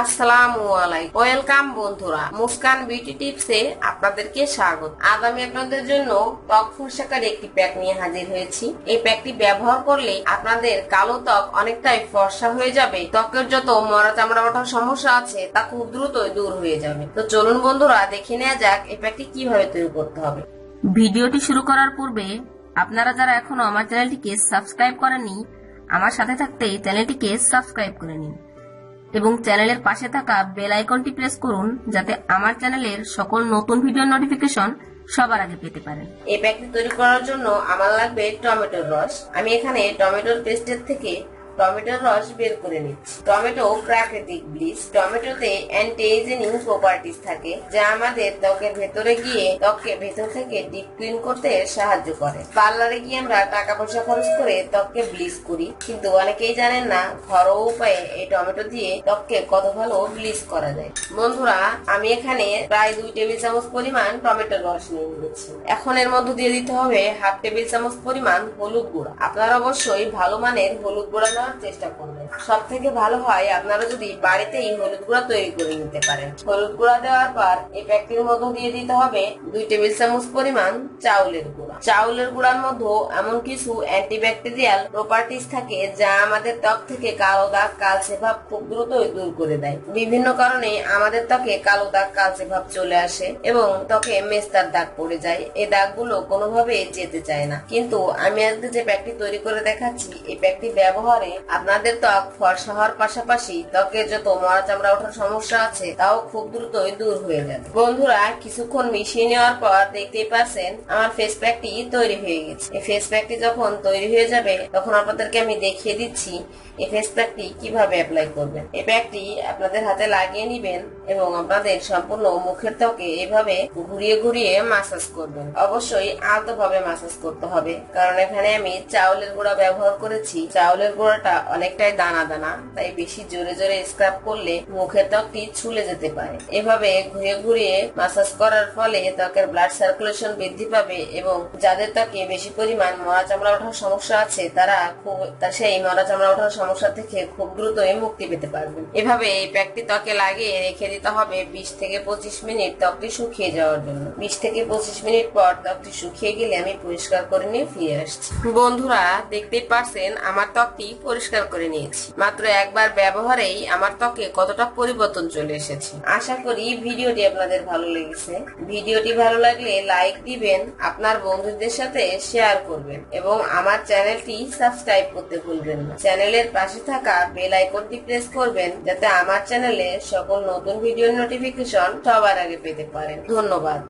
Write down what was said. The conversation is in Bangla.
আসসালামু ওয়েলকাম বন্ধুরা, মুস্কান আপনাদেরকে স্বাগত। আপনাদের জন্য ত্বক একটি প্যাক নিয়ে হাজির হয়েছি। এই ব্যবহার করলে আপনাদের কালো ত্বক অনেকটাই ফর্সা হয়ে যাবে। ত্বকের যত মরা চামড়া সমস্যা আছে, তা খুব দ্রুতই দূর হয়ে যাবে। তো চলুন বন্ধুরা, দেখে নেওয়া যাক এই প্যাকটি কীভাবে তৈরি করতে হবে। ভিডিওটি শুরু করার পূর্বে, আপনারা যারা এখনও আমার চ্যানেলটিকে সাবস্ক্রাইব করেননি, আমার সাথে থাকতে চ্যানেলটিকে সাবস্ক্রাইব করে নিন। এবং চ্যানেলের পাশে থাকা বেল আইকনটি প্রেস করুন যাতে আমার চ্যানেলের সকল নতুন ভিডিও নোটিফিকেশন সবার আগে পেতে পারেন। এই ব্যাগটি তৈরি করার জন্য আমার লাগবে টমেটোর রস। আমি এখানে টমেটোর পেস্টের থেকে টমেটোর রস বের করে নিচ্ছি টমেটো প্রাকৃতিক ব্লিচ। টমেটোতে অ্যান্টি প্রপার্টিস থাকে, যা আমাদের ত্বকের ভেতরে গিয়ে ত্বককে ভেতর থেকে ডিপ ক্লিন করতে সাহায্য করে। পার্লারে গিয়ে আমরা টাকা পয়সা খরচ করে ত্বককে ব্লিচ করি। কিন্তু অনেকেই জানেন না, ঘরোয়া উপায়ে এই টমেটো দিয়ে ত্বককে কত ভালো ব্লিচ করা যায়। বন্ধুরা, আমি এখানে প্রায় দুই টেবিল চামচ পরিমাণ টমেটোর রস নিয়ে নিয়েছি। এখন এর মধ্যে দিয়ে দিতে হবে হাফ টেবিল চামচ পরিমাণ হলুদ গুঁড়া। আপনারা অবশ্যই ভালো মানের হলুদ গুঁড়া নেওয়ার চেষ্টা করবেন। সব থেকে ভালো হয় আপনারা যদি বাড়িতেই হলুদ গুঁড়া তৈরি করে নিতে পারেন। হলুদ গুঁড়া দেওয়ার পর এই প্যাকটির মধ্যে দিয়ে দিতে হবে দুই টেবিল চামচ পরিমাণ চাউলের গুঁড়া। চাউলের গুঁড়ার মধ্যে এমন কিছু অ্যান্টিব্যাকটেরিয়াল প্রপার্টিস থাকে যা আমাদের ত্বক থেকে কালো দাগ, কালচে ভাব খুব দ্রুতই দূর করে দেয়। বিভিন্ন কারণে আমাদের ত্বকে কালো দাগ, কালচে ভাব চলে আসে এবং ত্বকে মেস্তার দাগ পড়ে যায়। এই দাগগুলো কোনোভাবে যেতে চায় না। কিন্তু আমি আজকে যে প্যাকটি তৈরি করে দেখাচ্ছি, এই প্যাকটি ব্যবহারে আপনাদের ত্বক ফর্সা হওয়ার পাশাপাশি ত্বকের যত মরা চামড়া ওঠার সমস্যা আছে, তাও খুব দ্রুতই দূর হয়ে যাবে। বন্ধুরা, কিছুক্ষণ মিশিয়ে নেওয়ার পর দেখতেই পাচ্ছেন, আমার ফেস প্যাকটি তৈরি হয়ে গেছে। এই ফেস প্যাকটি যখন তৈরি হয়ে যাবে, তখন আপনাদেরকে আমি দেখিয়ে দিচ্ছি, এই ফেস প্যাকটি কীভাবে অ্যাপ্লাই করবেন। এই প্যাকটি আপনাদের হাতে লাগিয়ে নিবেন এবং আপনাদের সম্পূর্ণ মুখের ত্বকে এভাবে ঘুরিয়ে ঘুরিয়ে মাসাজ করবেন। অবশ্যই আলতো ভাবে মাসাজ করতে হবে, কারণ এখানে আমি চাউলের গুঁড়া ব্যবহার করেছি। চাউলের গুঁড়াটা অনেকটাই দানা দানা, তাই বেশি জোরে জোরে স্ক্রাব করলে মুখের ত্বকটি ছুলে যেতে পারে। এভাবে ঘুরিয়ে ঘুরিয়ে মাসাজ করার ফলে ত্বকের ব্লাড সার্কুলেশন বৃদ্ধি পাবে এবং যাদের ত্বকে বেশি পরিমাণ মরা চামড়া ওঠার সমস্যা আছে, তারা খুব সেই মরা চামড়া ওঠার সমস্যা থেকে খুব দ্রুতই মুক্তি পেতে পারবেন। এভাবে এই প্যাকটি ত্বকে লাগিয়ে রেখে দিতে হবে বিশ থেকে পঁচিশ মিনিট ত্বকটি শুকিয়ে যাওয়ার জন্য। বিশ থেকে পঁচিশ মিনিট পর ত্বকটি শুকিয়ে গেলে আমি পরিষ্কার করে নিয়ে ফিরে আসছি। বন্ধুরা, দেখতেই পারছেন, আমার ত্বকটি পরিষ্কার করে নিয়েছি। মাত্র একবার ব্যবহারেই আমার ত্বকে কতটা পরিবর্তন চলে এসেছে। আশা করি ভিডিওটি আপনাদের ভালো লেগেছে। ভিডিওটি ভালো লাগলে লাইক দিবেন, আপনার বন্ধুদের সাথে শেয়ার করবেন এবং আমার চ্যানেলটি সাবস্ক্রাইব করতে ভুলবেন না। চ্যানেলের পাশে থাকা বেল আইকনটি প্রেস করবেন যাতে আমার চ্যানেলে সকল নতুন ভিডিওর নোটিফিকেশন সবার আগে পেতে পারেন। ধন্যবাদ।